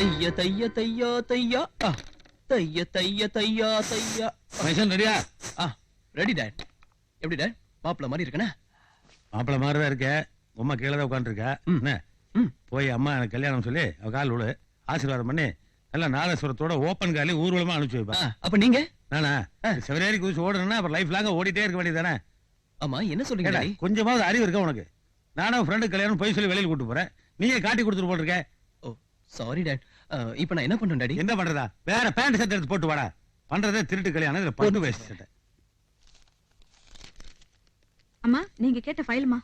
தைய தைய தையா தையா. தைய தைய தையா தையா. மைசன் ரெடியா ஆ ரெடி டேட் எப்படி டேட் மாப்பிள்ள மாதிரி இருக்கனே? மாப்பிள்ள மாதிரி தான் இருக்க. உமா கீழே தான் உட்காந்துருக்க. போய் அம்மா எனக்கு கல்யாணம் சொல்லி அவ கால் விழு ஆசீர்வாதம் பண்ணி நல்லா நாதஸ்வரத்தோட ஓப்பன் காலி ஊர்வலமா அனுப்பிச்சு வைப்பா. அப்ப நீங்க? நானா? ஆ. செவரேறி குதிச்சு ஓடணும்னா அப்புறம் லைஃப் லாங்க ஓடிட்டே இருக்க வேண்டியதானே ஆமா என்ன சொல்றீங்க? கொஞ்சமாவது அறிவு இருக்கா உனக்கு? நானும் ஃப்ரெண்டு கல்யாணம் போய் சொல்லி வெளியில் கூட்டு போறேன். நீயே காட்டி கொடுத்துட்டு போட்டிருக்க. ஓ சாரி டேட் இப்போ நான் என்ன பண்ணணும் டாடி? என்ன பண்றதா? வேற பேண்ட் ஷர்ட் எடுத்து போட்டு வாடா. பண்றதே திருட்டு கல்யாணம் இதுல பட்டு வேஸ்ட் சட்டை அம்மா நீங்க கேட்ட ஃபைல்மா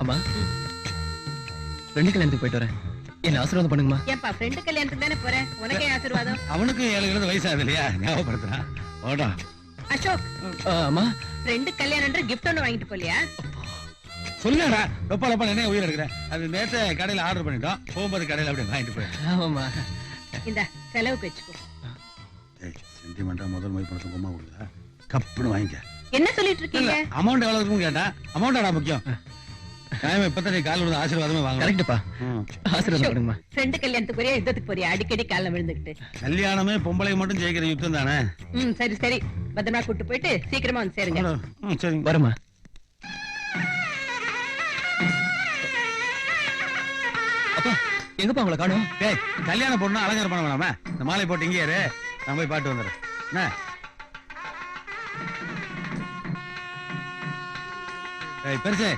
அம்மா ரெண்டு கல்யாணத்துக்கு போயிட்டு வரேன். என்ன ஆசீர்வாதம் பண்ணுங்கம்மா. ஏன்பா ஃப்ரெண்டு கல்யாணத்துக்கு தானே போறேன் உனக்கே ஆசீர்வாதம்? அவனுக்கும் ஏழு எழுபது வயசாகுது இல்லையா ஞாபகப்படுத்துறான் ஓடா அசோக் ஆ, அம்மா. ஃப்ரெண்டு கல்யாணம்ன்ற கிஃப்ட் ஒண்ணு வாங்கிட்டு போலியா? சொல்லுடா ரொம்ப ரொம்ப என்ன உயிர் எடுக்கிறேன்? அது நேத்து கடையில ஆர்டர் பண்ணிட்டோம். போகும்போது கடையில அப்படியே வாங்கிட்டு போய் ஆமாம்மா. இந்த செலவுக்கு வச்சுக்கோ. சென்டிமெண்டா முதல் மொய் பணத்தை கும்மா கொடுக்குதா? கப்புன்னு வாங்கிக்க. என்ன சொல்லிட்டு இருக்கீங்க? அமௌண்ட் எவ்வளவு இருக்குன்னு கேட்டா அமௌண்டாடா முக்கியம்? டைம் இப்பதான் நீ கால் விழுந்து ஆசீர்வாதமே வாங்க கரெக்டுப்பா ஆசீர்வாதம் பண்ணுங்கம்மா ஃப்ரெண்டு கல்யாணத்துக்கு போறியா யுத்தத்துக்கு போறியா? அடிக்கடி கால்ல விழுந்துகிட்டு கல்யாணமே பொம்பளை மட்டும் ஜெயிக்கிற யுத்தம் தானே? ம் சரி சரி. பத்திரமா கூட்டு போயிட்டு சீக்கிரமா வந்து சேருங்க. ம், சரிங்க வரமா அப்பா எங்கப்பா உங்களை காணோம்? டேய் கல்யாணம் பொண்ணு அலங்காரம் பண்ண வேணாமா? இந்த மாலை போட்டு இங்கே இரு. நான் போய் பாட்டு வந்துடுறேன். என்ன? ஏய் பெருசு.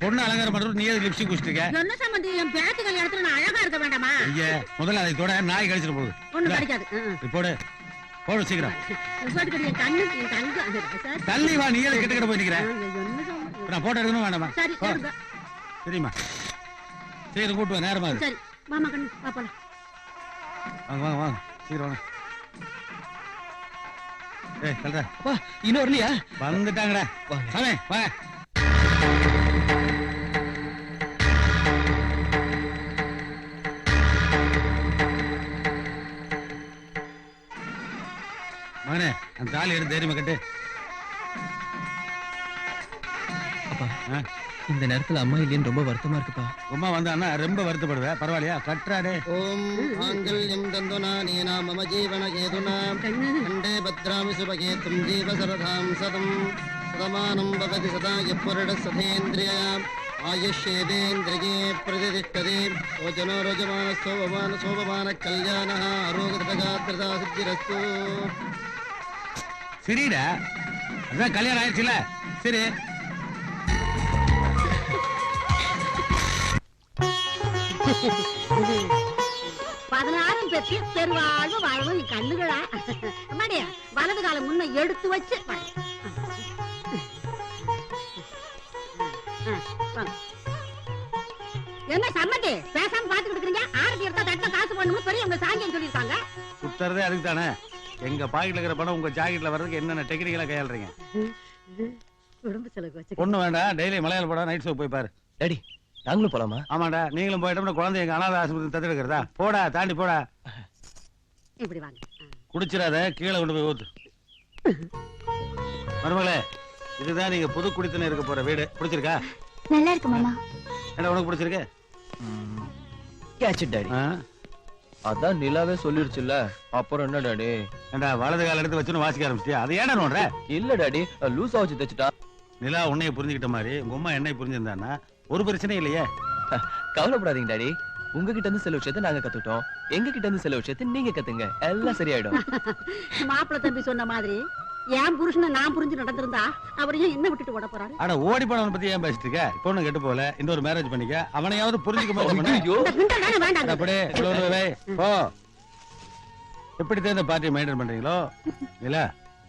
பொண்ணு அலங்காரம் பண்றது நீ எதுக்கு லிப்ஸ்டிக் குடிச்சிருக்க என்ன சம்பந்தி? என் பேத்து கல்யாணத்துல நான் அழகா இருக்க வேண்டாமா? ஐயா முதல்ல அதை தொட நாய் கழிச்சிட்டு போகுது. ஒண்ணு கிடைக்காது. போடு. போடு சீக்கிரம். என் கண்ணு என் கண்ணு சார். தள்ளி வா நீ எதுக்கு கிட்ட கிட்ட போய் நிக்கிற என்ன இப்ப நான் போட்டோ எடுக்கணும் வேண்டாமா? சரி. சரிம்மா சீக்கிரம் கூட்டு வா நேரமா சரி மாமா கண்ணு பாப்பலாம் வாங்க வாங்க வாங்க. சீக்கிரம் வாங்க. ஏய் கல்றா அப்பா இன்னும் வரலையா? வந்துட்டாங்கடா. சாமி வா மகனே அந்த தாலி எடுத்து தைரியமா கட்டு. அப்பா? இந்த நேரத்துல அம்மா இல்லைன்னு ரொம்ப வருத்தமா இருக்குப்பா. உமா வந்தான்னா ரொம்ப வருத்தப்படுவேன் பரவாயில்லையா? கட்டுறாடே ஓம் மாங்கல்யம் தந்துனா மம ஜீவன கேதுனா. கண்டே பத்ராமி சுபகேத்தும் ஜீவ சரதாம் சதம். சதமானம் பவதி சதா எப்புரட சதேந்திரிய. ஆயுஷ்யேவேந்திரியே பிரதிதிஷ்டதே ஓஜனோ ரோஜமான சோபமான சோபமான கல்யாண ஆரோக்கியதகாத்திரதா சித்திரஸ்து சரிடா. அதான் கல்யாணம் ஆயிடுச்சுல. சரி. பதினாறும் பெற்று பெருவாழ்வு வாழ்வு நீ கண்ணுகளா? அம்மாடியா வலது காலம் முன்ன எடுத்து வச்சு. என்ன சம்மந்தி பேசாம பாத்துக்கிட்டு இருக்கீங்க ஆரத்தி எடுத்தா தட்ட காசு பண்ணணும் பெரியவங்க சாங்கியம் சொல்லியிருக்காங்க. சுத்துறதே அதுக்கு தானே எங்க பாக்கெட்ல இருக்கிற பணம் உங்க ஜாக்கெட்ல வர்றதுக்கு என்னென்ன டெக்னிக்கலா கையாளுறீங்க? குடும்ப செலவு வச்சு பொண்ணு வேண்டாம். டெய்லி மலையாள படம் நைட் ஷோ போய் பாரு. டாடி நாங்களும் போலாமா? ஆமாடா. நீங்களும் போயிட்டோம்னா குழந்தை எங்க அனாதை ஆஸ்பத்திரி தத்தெடுக்கிறதா போடா தாண்டி போடா. இப்படி வாங்க. குடிச்சிடாத கீழே கொண்டு போய் ஊத்து. மருமகளே இதுதான் நீங்க புது குடித்தனம் இருக்க போற வீடு. பிடிச்சிருக்கா? நல்லா இருக்கு மாமா. என்ன உனக்கு பிடிச்சிருக்கு? Catch daddy. ஆ? அதான் நிலாவே சொல்லிருச்சுல்ல. அப்புறம் என்ன டாடி? ஏண்டா வலது கால எடுத்து வச்சுன்னு வாசிக்க ஆரம்பிச்சிட்டியா? அது ஏடா நோடுற இல்ல டாடி லூசா வச்சு தைச்சிட்டா. நிலா உன்னைய புரிஞ்சுக்கிட்ட மாதிரி உங்க அம்மா என்னை புரிஞ்சிருந்தான்னா ஒரு பிரச்சனை இல்லையே. கவலைப்படாதீங்க டாடி. உங்ககிட்ட இருந்து சில விஷயத்தை நாங்க கத்துக்கிட்டோம். எங்க கிட்ட இருந்து சில விஷயத்தை நீங்க கத்துங்க. எல்லாம் சரியாயிடும். மாப்பிள்ளை தம்பி சொன்ன மாதிரி என் புருஷனை நான் புரிஞ்சு நடந்திருந்தா அவர் ஏன் என்ன விட்டுட்டு ஓட போறாரு? ஆனா ஓடி போனவனை பத்தி ஏன் பேசிட்டு இருக்க? இப்போ ஒண்ணு கெட்டு போல இன்னொரு மேரேஜ் பண்ணிக்க. அவனையாவது புரிஞ்சுக்க வேண்டாம். அப்படியே இவ்வளவு வை. போ. எப்படி தான் இந்த பார்ட்டி மெயின்டைன் பண்றீங்களோ? இல்ல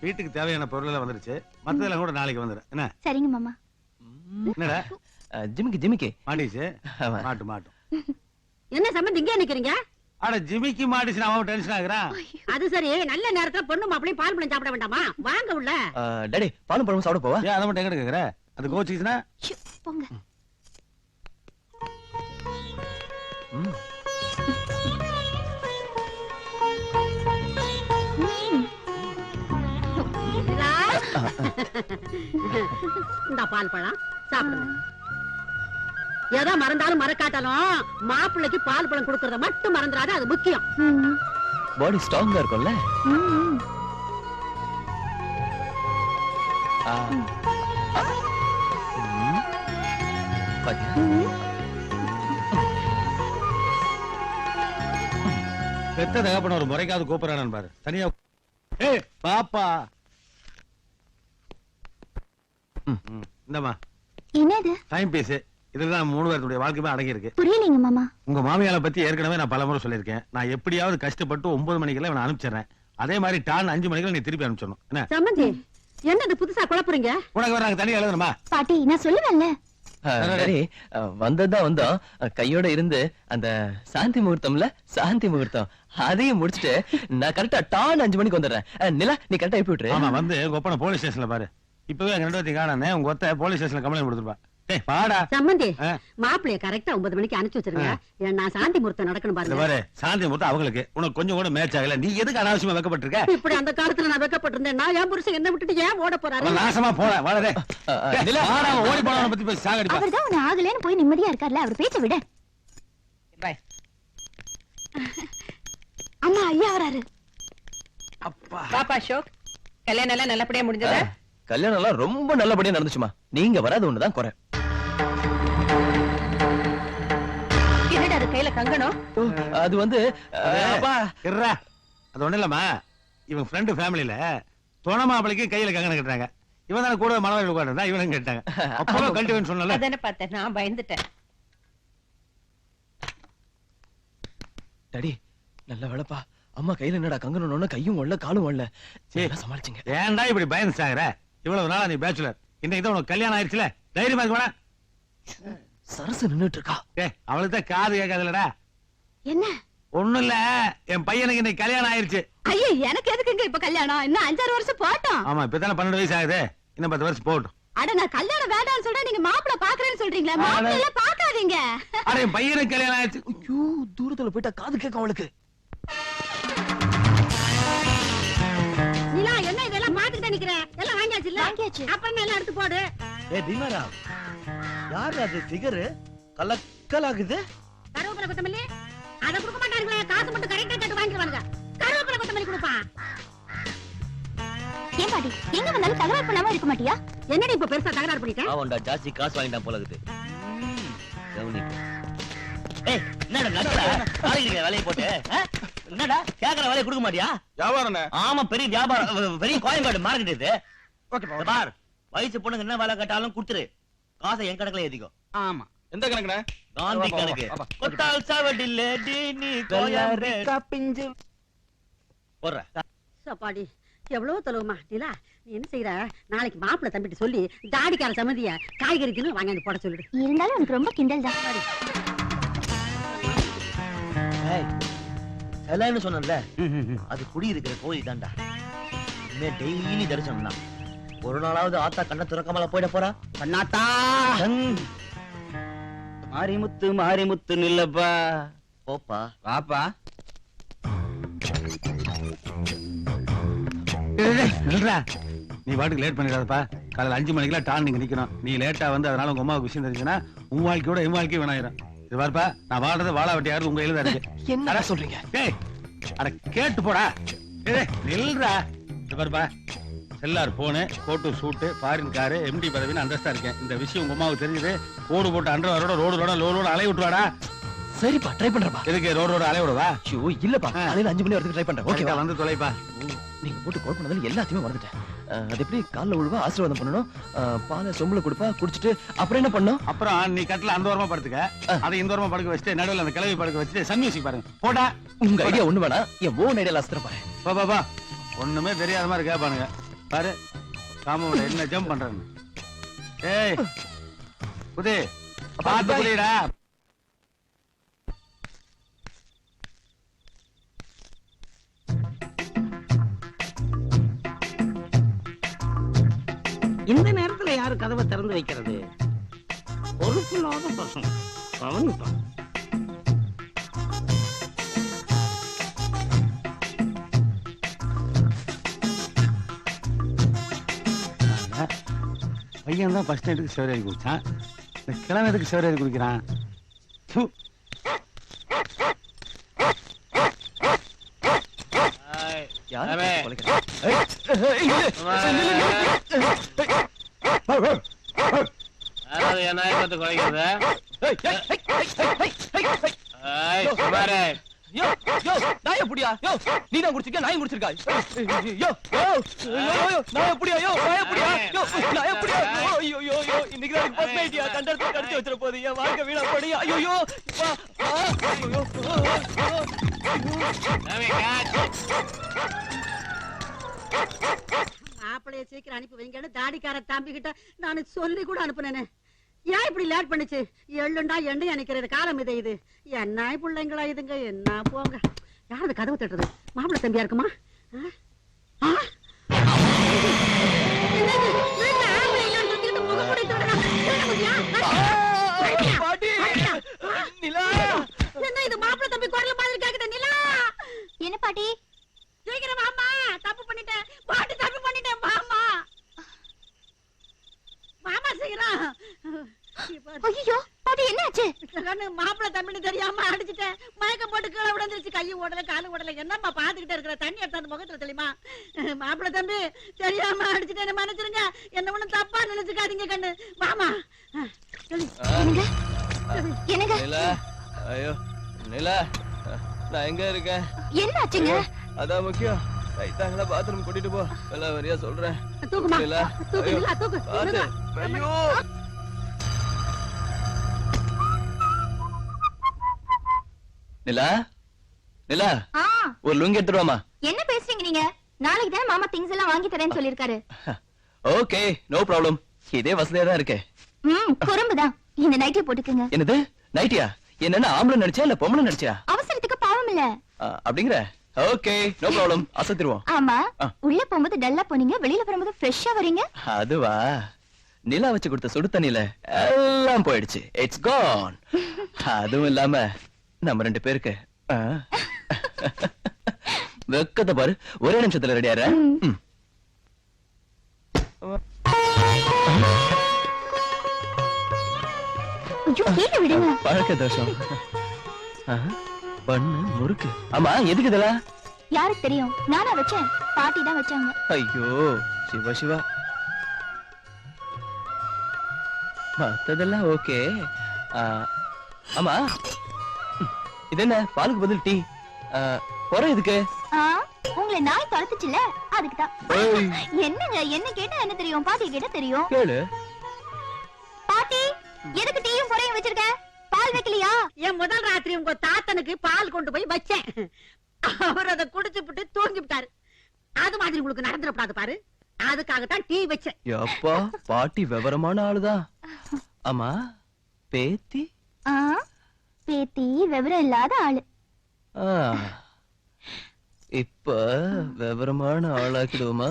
வீட்டுக்கு தேவையான பொருள் எல்லாம் வந்துருச்சு. மத்ததெல்லாம் கூட நாளைக்கு வந்துடும் என்ன? சரிங்க மாமா. என்னடா? ஜிமிக்கி ஜிமிக்கி. மாட்டிச்சு ஆமா. மாட்டு மாட்டும். என்ன சம்பந்தி இங்கே நிக்கிறீங்க? அட ஜிமிக்கி மாடிச்சு அவன் டென்ஷன் ஆகுறான் அது சரி. நல்ல நேரத்துல பொண்ணு மாப்பிளையும் பால் பழம் சாப்பிட வேண்டாமா? வாங்க உள்ள. டேடி பாலும் பழமும் சாப்பிட போவா? ஏன் அதை மட்டும் எங்க கேக்குற? அது கோச்சிச்சுனா போங்க. இந்த பால் பழம். சாப்பிடுங்க. ஏதோ மறந்தாலும் மறக்காட்டாலும் மாப்பிள்ளைக்கு பால் பழம் கொடுக்கறத மட்டும் மறந்துடாத அது முக்கியம். ம், பாடி ஸ்ட்ராங்கா இருக்கும்ல? பெத்த தகப்பன ஒரு முறைக்காவது கூப்பிடறானு பாரு தனியா ஏய் பாப்பா. ம். ம், இந்தாம்மா. என்னது? டைம் பீஸ் இதுலதான் மூணு பேருடைய வாழ்க்கையுமே அடங்கி இருக்கு புரியலைங்க மாமா. உங்க மாமியாரை பத்தி ஏற்கனவே நான் பலமுறை சொல்லியிருக்கேன். நான் எப்படியாவது கஷ்டப்பட்டு ஒன்பது மணிக்கெல்லாம் இவனை அனுப்பிச்சிடுறேன். அதே மாதிரி டான் அஞ்சு மணிக்கெல்லாம் நீ திருப்பி அனுப்பிச்சிடணும். என்ன? சம்மந்தி என்னது புதுசா குழப்புறீங்க உனக்கு வேற நாங்க தனியா எழுதணுமா? பாட்டி நான் சொல்லுவேன்ல. சரி ஆ, வந்ததுதான் வந்தோம். கையோட இருந்து அந்த சாந்தி முகூர்த்தம்ல சாந்தி முகூர்த்தம். அதையும் முடிச்சிட்டு நான் கரெக்டா டான் அஞ்சு மணிக்கு வந்துடுறேன். நிலா நீ கரெக்டா எழுப்பி விட்டுரு. ஆமா வந்து உங்க ஒப்பனை போலீஸ் ஸ்டேஷன்ல பாரு. இப்பவே எங்க ரெண்டு பேர்த்தையும் காணானே உங்க ஒத்த போலீஸ் ஸ்டேஷன்ல கம்ப்ளைண்ட் கொடுத்துருப்பா. பாடா கரெக்டா ஒன்பது மணிக்கு அனுப்பிச்சு வச்சிருங்க. ஏன்னா நான் சாந்தி முகூர்த்தம் நடக்கணும் இந்த பாருங்க பாரு சாந்தி முகூர்த்தம் அவங்களுக்கு. உனக்கு கொஞ்சம் கூட மேட்ச் ஆகல. நீ எதுக்கு அனாவசியமா வைக்கப்பட்டிருக்க? இப்படி அந்த காலத்துல நான் வெக்கப்பட்டிருந்தேன். நான் என் புருஷன் என்ன விட்டுட்டு ஏன் ஓட போறாரு? அவன் நாசமா போன வாடரே ஆ, ஆ, நிலா. வாடா அவன் ஓடி போனவனை பத்தி பேசி சாகடிப்பா. அவர்தான் உன்னை ஆகலைன்னு போய் நிம்மதியா இருக்கார்ல? அவர் பேச்ச விட. பாய் அம்மா ஐயா வராரு. அப்பா. பாப்பா அசோக் கல்யாணம் எல்லாம் நல்லபடியா முடிஞ்சதா? கல்யாணம் எல்லாம் ரொம்ப நல்லபடியா நடந்துச்சுமா. நீங்க வராது ஒண்ணுதான் குறை. கையில கங்கணம். அது வந்து அது ஒண்ணு இல்லம்மா. இவன் ஃப்ரெண்டு ஃபேமிலில துணை மாப்பிளைக்கு கையில கங்கணம் கட்டுறாங்க. இவன் தானே கூட மனதில் உட்காந்துருந்தா இவனும் கேட்டாங்க அப்போ கழட்டுவேன்னு சொன்னல அதானே பார்த்தேன். நான் பயந்துட்டேன். டாடி நல்ல வேலைப்பா. அம்மா கையில என்னடா கங்கணும் கையும் ஒல்ல காலும் ஒல்ல சரி. சமாளிச்சுங்க. ஏன்டா இப்படி பயந்து சாகுற இவ்வளவு நாளா நீ பேச்சுலர் இன்னைக்கு தான் உனக்கு கல்யாணம் ஆயிடுச்சுல. தைரியமா இருக்க வேணா. சரசு நின்னுட்டு இருக்கா ஏ அவளுக்கு தான் காது கேட்காதுலடா என்ன? ஒண்ணும் இல்ல என் பையனுக்கு இன்னைக்கு கல்யாணம் ஆயிருச்சு. ஐயோ எனக்கு எதுக்குங்க இப்ப கல்யாணம்? இன்னும் அஞ்சாறு வருஷம் போட்டோம். ஆமா இப்பதானே பன்னெண்டு வயசு ஆகுது. இன்னும் பத்து வருஷம் போகட்டும். அட நான் கல்யாணம் வேண்டாம்னு சொல்றேன் நீங்க மாப்பிள்ள பாக்குறேன்னு சொல்றீங்களா ஆ, மாப்பிள்ள எல்லாம் பாக்காதீங்க அட என் பையனுக்கு கல்யாணம் ஆயிடுச்சு ஐயோ தூரத்துல போயிட்டா காது கேட்கும் அவளுக்கு. நிலா என்ன இதெல்லாம் பாத்துட்டு நிக்கிறேன் எல்லாம் வாங்கியாச்சு இல்ல? வாங்கியாச்சு. அப்புறமே எல்லாம் எடுத்து போடு. ஏ பீமாரா யார் அது ஃபிகர் கலக்கல் ஆகுது கருவேப்பிலை கொத்தமல்லி? அத கொடுக்க மாட்டாங்களே காசு மட்டும் கரெக்டா கேட்டு வாங்கிடுவாங்க கருவேப்பிலை கொத்தமல்லி கொடுப்பான் ஏன் பாட்டி எங்க வந்தாலும் தகவல் பண்ணாம இருக்க மாட்டியா? என்னடி இப்ப பெருசா தகராறு பண்ணிட்டேன் அவன்டா ஜாஸ்தி காசு வாங்கிட்டான் போல இருக்குது கவனிக்க ஏய் என்னடா நடுல நாளைக்கு வேலையை போட்டு? என்னடா? கேக்குற வேலையை கொடுக்க மாட்டியா? வியாபாரம் ஆமா பெரிய வியாபாரம் பெரிய கோயம்பாடு மார்க்கெட் இது. இத பார். வயசு பொண்ணுங்க என்ன வேலை கேட்டாலும் கொடுத்துரு. காசை என் கணக்குல ஏத்திக்கோ. ஆமா. எந்த கணக்குண்ணே? காந்தி கணக்கு. கொத்தால் சாவடில்ல டி நீ கோயம்பே போடுற. சப்பாடி எவ்வளவு தொலைவுமா நிலா நீ என்ன செய்யற நாளைக்கு மாப்பிள்ளை தம்பிட்டு சொல்லி தாடிக்கார சம்மதிய காய்கறி தின்னு வாங்கி போட சொல்லிடு. இருந்தாலும் உனக்கு ரொம்ப கிண்டல் தான். சிலைன்னு சொன்னல அது குடி இருக்கிற கோயில் தான்டா டெய்லி தரிசனம் தான் ஒரு நாளாவது ஆத்தா கண்ண துறக்காமல போயிட போறா? பண்ணாத்தா மாரிமுத்து மாரிமுத்து நில்லப்பா. போப்பா. வாப்பா. நீ பாட்டுக்கு லேட் பண்ணிடாதப்பா. காலையில அஞ்சு மணிக்கெல்லாம் டான் நீங்க நிக்கணும். நீ லேட்டா வந்து அதனால உங்க அம்மாவுக்கு விஷயம் தெரிஞ்சுன்னா உன் வாழ்க்கையோட என் வாழ்க்கை வேணாயிரும். இது பாருப்பா நான் வாழ்றது வாழ வெட்டியாரு உங்க தான் இருக்கு. என்ன சொல்றீங்க? அட கேட்டு போடா. நில்றா. இது பாருப்பா cellular phone coat suit foreign car MD பதவின்னு அந்தஸ்தா இருக்கேன். இந்த விஷயம் உங்க அம்மாவுக்கு தெரிஞ்சது. கோடு போட்டு அண்டர்வரோட ரோடு ரோட லோ ரோட அலைய விட்டுவாடா சரிப்பா ட்ரை பண்றப்பா எதுக்கு ரோடு ரோட அலைய விடுவா? ஐயோ இல்லப்பா. காலையில அஞ்சு மணி வரைக்கும் ட்ரை பண்றேன். ஓகேவா வந்து தொலைப்பா. நீங்க போட்டு கால் பண்ணதால எல்லாத்தையுமே மறந்துட்டேன். அது எப்படி? கால்ல விழுவா ஆசீர்வாதம் பண்ணணும். பாலை சொம்புல கொடுப்பா குடிச்சிட்டு அப்புறம் என்ன பண்ணும் அப்புறம் நீ கட்டில அந்த ஓரமா படுத்துக்க. அதை இந்த ஓரமா படுக்க வச்சுட்டு நடுவுல அந்த கிளவி படுக்க வச்சுட்டு சன் மியூசிக் பாருங்க. போடா. உங்க ஐடியா ஒண்ணு வேணா என் ஓன் ஐடியா லாஸ்ட் பாரு. பா பா பா. ஒண்ணுமே தெரியாத மாதிரி கேட்பானுங்க பாரு காமோட என்ன ஜம்ப் பண்றான்னு. ஏய் புதி பார்த்து புரியுடா இந்த நேரத்துல யாரு கதவை திறந்து வைக்கிறது? பொறுப்பில்லாத பசங்க. கவனிப்பான் பையன் தான் ஃபர்ஸ்ட் நைட்டுக்கு சிவராரி குடிச்சான் இந்த கிழமை எதுக்கு சிவராரி குடிக்கிறான் ப்பு. யாரு அவன். கொலைக்கிறா? ஏய், ஏய், அதாவது என் நாய் பார்த்து குறைக்கிறது ஏய், ஏய், ஏய், ஏய், ஏய், ஏய், ஏய். ஏய், சுமாரு யோ, யோ, நாயை புடியா? யோ, நீதான் குடிச்சிருக்க, நாயும் குடிச்சிருக்கா? யோ, யோ, யோ, யோ, யோ, நாயை புடியா? யோ, நாயை புடியா? யோ, நாயை புடியா? யோ, ஐயோ, யோ, யோ, இன்னைக்கு தான் எனக்கு first night யா. கண்டத்தை கடிச்சு வச்சிட போகுது. என் வாழ்க்கை வீணா போடுயா. ஐயோ, வா, ஐயோ. மாப்பிளைய சீக்கிரம் அனுப்பி வைங்கன்னு தாடிக்கார தம்பி கிட்ட நான் சொல்லி கூட அனுப்புனேனே ஏன் இப்படி லேட் பண்ணுச்சு எள்ளுண்டா எண்ணெய் அணைக்கிறது காலம் இது இது என்ன பிள்ளைங்களா இதுங்க என்ன போங்க யாரது கதவு தட்டுறது? மாப்பிள்ளை தம்பியா இருக்குமா. என்ன பாட்டி? சீக்கிரம் வாமா தப்பு பண்ணிட்டேன். பாட்டு தப்பு பண்ணிட்டேன் மாமா மாமா சீக்கிரம். ஐயோ! என்னாச்சு? கண்ணு மாப்பிள்ளை தம்பின்னு தெரியாம அடிச்சிட்டேன். மயக்கம் போட்டு கீழே விழுந்துருச்சு கை ஓடல காலு ஓடல. என்னம்மா பாத்துக்கிட்டே இருக்கிற? தண்ணி எடுத்தாந்து முகத்துல தெரியுமா? மாப்பிள்ளை தம்பி தெரியாம அடிச்சிட்டேன்னு மன்னிச்சிருங்க. என்ன ஒண்ணும் தப்பா நினைச்சுக்காதீங்க கண்ணு. மாமா என்னங்க? என்னங்க? நிலா, ஐயோ, நிலா, நான் எங்க இருக்கேன்? என்னாச்சுங்க? அதான் முக்கியம். கைத்தாங்களா பாத்ரூம் கூட்டிட்டு போ. எல்லாம் வரியா சொல்றேன். தூக்குமா? நிலா, தூக்கு ஐயோ, நிலா தூக்கு. பாத்து. நிலா. ஐயோ. நிலா? நிலா ஒரு லுங்கி எடுத்துருவாமா என்ன பேசுறீங்க நீங்க? நாளைக்கு தானே மாமா திங்ஸ் எல்லாம் வாங்கி தரேன்னு சொல்லிருக்காரு ஓகே நோ ப்ராப்ளம் இதே வசதியா தான் இருக்கு. ம் குறும்புதான் இந்த நைட்டி போட்டுக்குங்க. என்னது? நைட்டியா என்னன்னா ஆம்பளை நடிச்சா இல்ல பொம்பளை நடிச்சியா அவசரத்துக்கு பாவம் இல்ல. அப்படிங்கிற? ஓகே நோ ப்ராப்ளம் அசத்திருவோம் ஆமா. உள்ள போகும்போது டல்லா போனீங்க வெளியில வரும்போது ஃப்ரெஷ்ஷா வரீங்க. அதுவா? நிலா வச்சு கொடுத்த சுடு தண்ணியில எல்லாம் போயிடுச்சு. இட்ஸ் கான் அதுவும் இல்லாம நம்ம ரெண்டு பேருக்கு. வெக்கத்தை பாரு ஒரே நிமிஷத்துல ரெடியார பழக்க தோஷம். பண்ணு முறுக்கு. ஆமா எதுக்கு இதெல்லாம்? யாருக்கு தெரியும்? நானா வச்சேன். பாட்டி தான் வச்சாங்க. ஐயோ சிவா சிவா. மத்ததெல்லாம் ஓகே ஆமா. இது என்ன பாலுக்கு பதில் டீ. குறை எதுக்கு? ஆ உங்களை நாய் துரத்துச்சுல அதுக்கு தான் ஏய், என்னங்க என்ன கேட்டா என்ன தெரியும்? பாட்டி கேட்டா தெரியும். கேளு. பாட்டி எதுக்கு டீயும் குறையும் வச்சிருக்க? பால் வைக்கலையா? என் முதல் ராத்திரி உங்க தாத்தனுக்கு பால் கொண்டு போய் வச்சேன். அவர் அதை குடிச்சு விட்டு தூங்கி விட்டாரு. அது மாதிரி உங்களுக்கு நடந்துடக்கூடாது பாரு. அதுக்காகத்தான் டீ வச்சேன். எப்பா பாட்டி விவரமான ஆளுதான். ஆமா பேத்தி? ஆ? பேத்தி விவரம் இல்லாத ஆளு. இப்ப விவரமான ஆளாக்கிடுவோமா?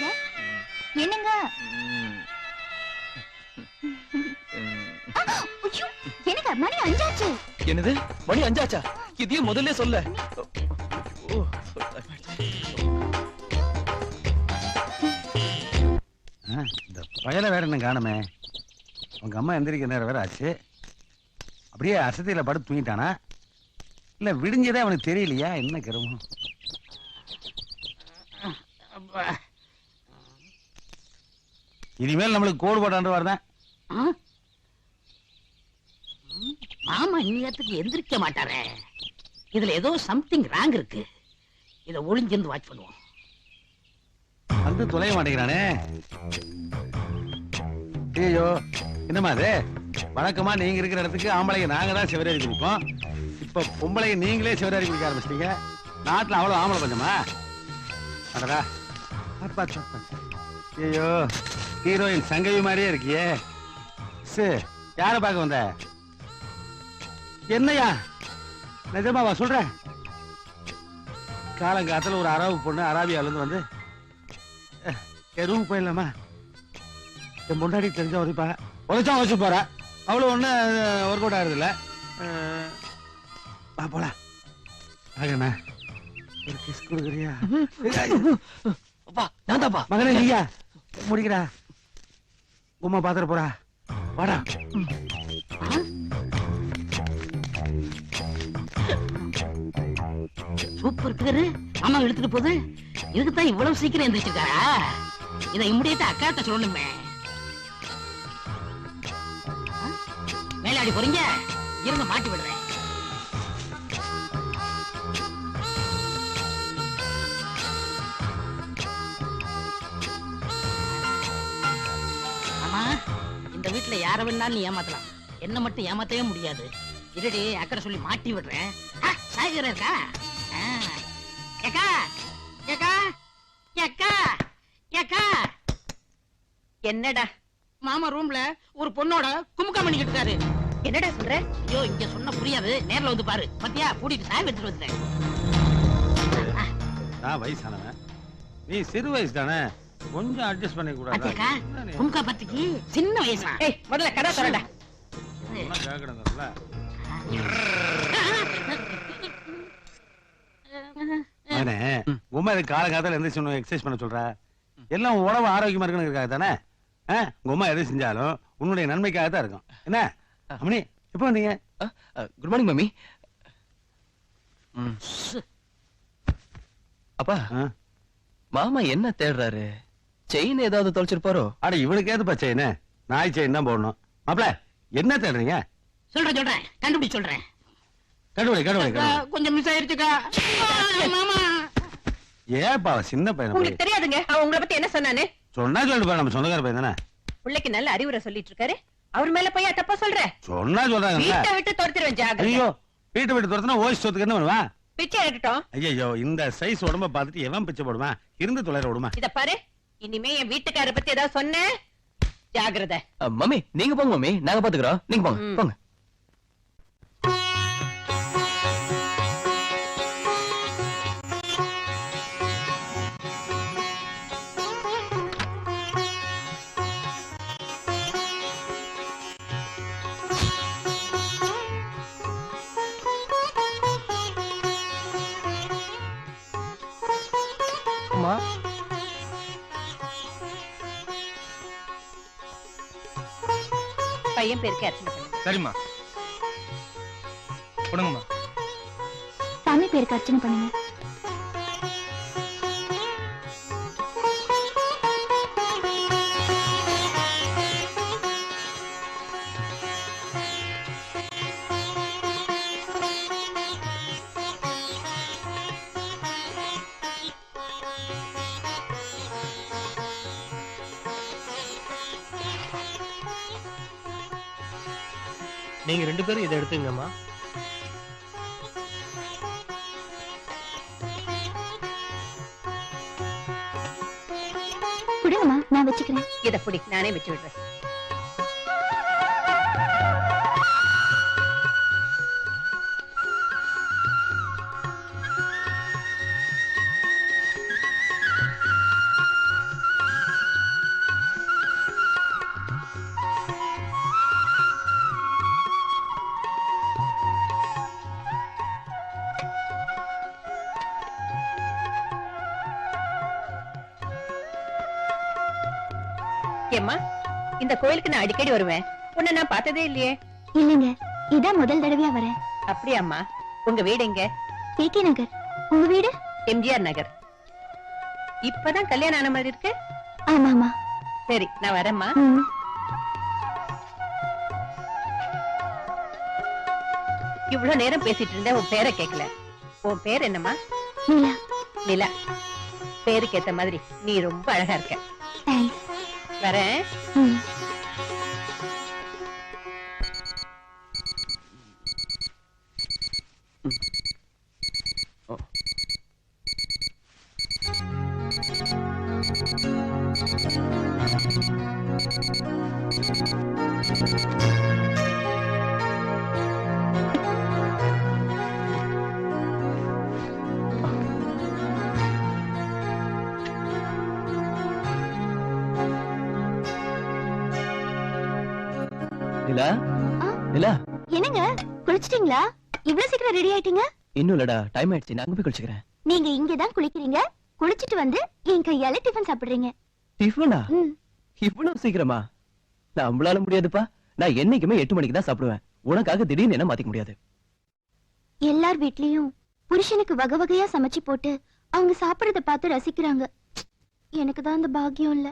என்னங்க? என்னங்க? என்னங்க மணி அஞ்சாச்சு. என்னது? மணி அஞ்சாச்சா? இதையும் முதல்ல சொல்ல. இந்த பயலை வேற என்ன காணுமே. உங்க அம்மா எந்திரிக்க நேரம் வேற ஆச்சு. அப்படியே அசதியில படுத்து தூங்கிட்டானா? இல்ல விடிஞ்சதே அவனுக்கு தெரியலையா? என்ன கிரமம்? இனிமேல் நம்மளுக்கு கோடு போட்டாண்டு வரதான் மாமா இந்நேரத்துக்கு எந்திரிக்க மாட்டாரே. இதுல ஏதோ சம்திங் ராங் இருக்கு. இத ஒளிஞ்சிருந்து வாட்ச் பண்ணுவோம். வந்து தொலைய மாட்டேங்கிறானே. ஐயோ என்னம்மா அது வழக்கமா நீங்க இருக்கிற இடத்துக்கு ஆம்பளைங்க நாங்க தான் சிவராரி குடிப்போம் இப்ப பொம்பளைங்க நீங்களே சிவராரி குடிக்க ஆரம்பிச்சிட்டீங்க. நாட்டுல அவ்வளவு ஆம்பளை கொஞ்சமா அடடா. ஐயோ ஹீரோயின் சங்கவி மாதிரியே இருக்கியே. சே யார பார்க்க வந்த? என்னையா? நிஜமாவா சொல்றேன். காலங்காத்துல ஒரு அரபு பொண்ணு அரேபியால இருந்து வந்து ரூம் போயிடலாமா? என் முன்னாடி தெரிஞ்ச உரைப்பா உரைச்சா உரைச்சு போறா அவ்வளவு ஒண்ணு ஒர்க் அவுட் ஆகுது இல்ல வா போலாம். ஆகண்ணா ஒரு கிஸ் கொடுக்குறியா? அப்பா நான் தான்ப்பா. மகனே நீயா? முடிக்கிறா. உமா பாத்துற போடா வாடா. சூப்பர் பிகரு அம்மா எடுத்துட்டு போகுது. இதுக்குத்தான் இவ்வளவு சீக்கிரம் எந்திரிச்சிருக்காரா இதை இம்முடியத்தை அக்காட்ட சொல்லணுமே. மேலாடி போறீங்க. இருங்க மாட்டி விடுறேன். இந்த வீட்டுல யார வேணாலும் நீ ஏமாத்தலாம். என்ன மட்டும் ஏமாத்தவே முடியாது. இருடி அக்கறை சொல்லி மாட்டி விடுறேன். ஆ, இருக்கா? என்னடா? மாமா ரூம்ல ஒரு பொண்ணோட குமுக்கா பண்ணிக்கிட்டு இருக்காரு என்னடா சொல்ற? ஐயோ இங்க சொன்ன புரியாது. நேர்ல வந்து பாரு. பத்தியா? கூட்டிட்டு சாயம் எடுத்துட்டு வந்துட்டேன். நான் வயசானவன். நீ சிறு வயசு தானே கொஞ்சம் அட்ஜஸ்ட் பண்ணி கூடாது குமுக்கா பத்திக்கு சின்ன வயசா ஏய் முதல்ல சொல்லடா கேட்கணுங்கல்ல அவனே உமா இது காலகாலத்துல எந்திரிச்சு எக்ஸசைஸ் பண்ண சொல்ற. எல்லாம் உடம்பு ஆரோக்கியமா இருக்கணுங்கிறதுக்காக தானே? உங்க அம்மா எது செஞ்சாலும் உன்னுடைய நன்மைக்காக தான் இருக்கும். என்ன? அம்மணி எப்போ வந்தீங்க? Good morning mummy. அப்பா? மாமா என்ன தேடுறாரு? செயின் ஏதாவது தொலைச்சிருப்பாரோ? அட இவனுக்கு ஏதுப்பா செயின்? நாய் செயின் தான் போடணும். மாப்ள என்ன தேடுறீங்க? சொல்றேன் சொல்றேன். கண்டுபிடி சொல்றேன். அக்கா, கடுவடி கொஞ்சம் மிஸ் ஆயிருச்சுக்கா. மாமா. ஏப்பா சின்ன பையன் போய் உங்களுக்கு தெரியாதுங்க. அவன் உங்களை பத்தி என்ன சொன்னானே சொன்னா சொல்லுப்பா நம்ம சொந்தக்கார பையன் தானே. பிள்ளைக்கு நல்ல அறிவுரை சொல்லிட்டு இருக்காரு. அவர் மேல போய் தப்பா சொல்ற. சொன்னா சொல்றாங்க வீட்டை விட்டு துரத்திடுவேன் ஜாகிரதை. ஐயோ வீட்டை விட்டு துரத்துனா ஓசி சொத்துக்கு என்ன பண்ணுவா? பிச்சை எடுக்கட்டும். ஐயோ இந்த சைஸ் உடம்ப பார்த்துட்டு எவன் பிச்சை போடுவான்? இருந்து தொலைற விடுமா இத பாரு. இனிமே என் வீட்டுக்கார பத்தி ஏதாவது சொன்ன ஜாகிரதை மம்மி நீங்க போங்க மம்மி. நாங்க பாத்துக்கிறோம். நீங்க போங்க. போங்க. பையன் பேருக்கு அர்ச்சனை பண்ணுங்க சரிம்மா. கொடுங்கம்மா. சாமி பேருக்கு அர்ச்சனை பண்ணுங்க. ரெண்டு பேரும் இதை எடுத்துங்கம்மா கொடுங்கம்மா நான் வச்சுக்கிறேன். இத புடி நானே வச்சு விடுறேன். கோயிலுக்கு நான் அடிக்கடி வருவேன். உன்னை நான் பார்த்ததே இல்லையே. இல்லைங்க இதான் முதல் தடவையா வரேன். அப்படியாம்மா. உங்க வீடு எங்க? கே நகர். உங்க வீடு? எம்ஜிஆர் நகர். இப்பதான் கல்யாணம் ஆன மாதிரி இருக்கு? ஆமா ஆமா சரி நான் வரேம்மா. இவ்வளவு நேரம் பேசிட்டு இருந்தேன் உன் பேரை கேட்கல உன் பேர் என்னம்மா? நிலா. நிலா. பேருக்கு ஏத்த மாதிரி நீ ரொம்ப அழகா இருக்க. வரேன். குளிச்சிட்டீங்களா? இவ்ளோ சீக்கிரம் ரெடி ஆயிட்டீங்க? இன்னும் இல்லடா டைம் ஆயிடுச்சு. நான் அங்க போய் குளிச்சுக்கிறேன். நீங்க இங்கதான் குளிக்கிறீங்க. குளிச்சிட்டு வந்து என் கையால டிஃபன் சாப்பிடுறீங்க. டிஃபனா இவ்வளவு சீக்கிரமா? நம்மளால முடியாதுப்பா. நான் என்னைக்குமே எட்டு மணிக்கு தான் சாப்பிடுவேன். உனக்காக திடீர்னு என்ன மாத்திக்க முடியாது. எல்லார் வீட்லயும் புருஷனுக்கு வகை வகையா சமைச்சு போட்டு அவங்க சாப்பிடறத பார்த்து ரசிக்கிறாங்க. எனக்கு தான் அந்த பாக்கியம் இல்ல.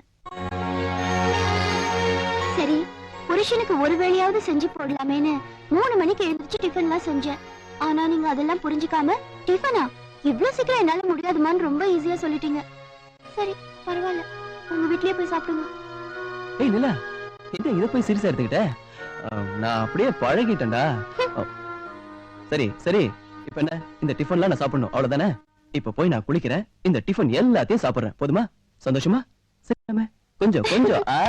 புருஷனுக்கு ஒரு வேளையாவது செஞ்சு போடலாமேன்னு மூணு மணிக்கு எழுந்திருச்சு டிஃபன்லாம் செஞ்சேன். ஆனா நீங்க அதெல்லாம் புரிஞ்சுக்காம டிஃபனா? இவ்ளோ சீக்கிரம் என்னால முடியாதுமான்னு ரொம்ப ஈஸியா சொல்லிட்டீங்க. சரி பரவாயில்ல. உங்க வீட்லயே போய் சாப்பிடுங்க. ஏய் நிலா என்ன இத போய் சீரியஸா எடுத்துக்கிட்ட? நான் அப்படியே பழகிட்டேன்டா. சரி சரி. இப்ப என்ன? இந்த டிஃபன்லாம் நான் சாப்பிடணும். அவ்வளவுதானே? இப்ப போய் நான் குளிக்கிறேன். இந்த டிஃபன் எல்லாத்தையும் சாப்பிடுறேன். போதுமா? சந்தோஷமா? சரியாமே கொஞ்சம் கொஞ்சம். ஆ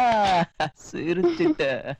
சிரிச்சிட்ட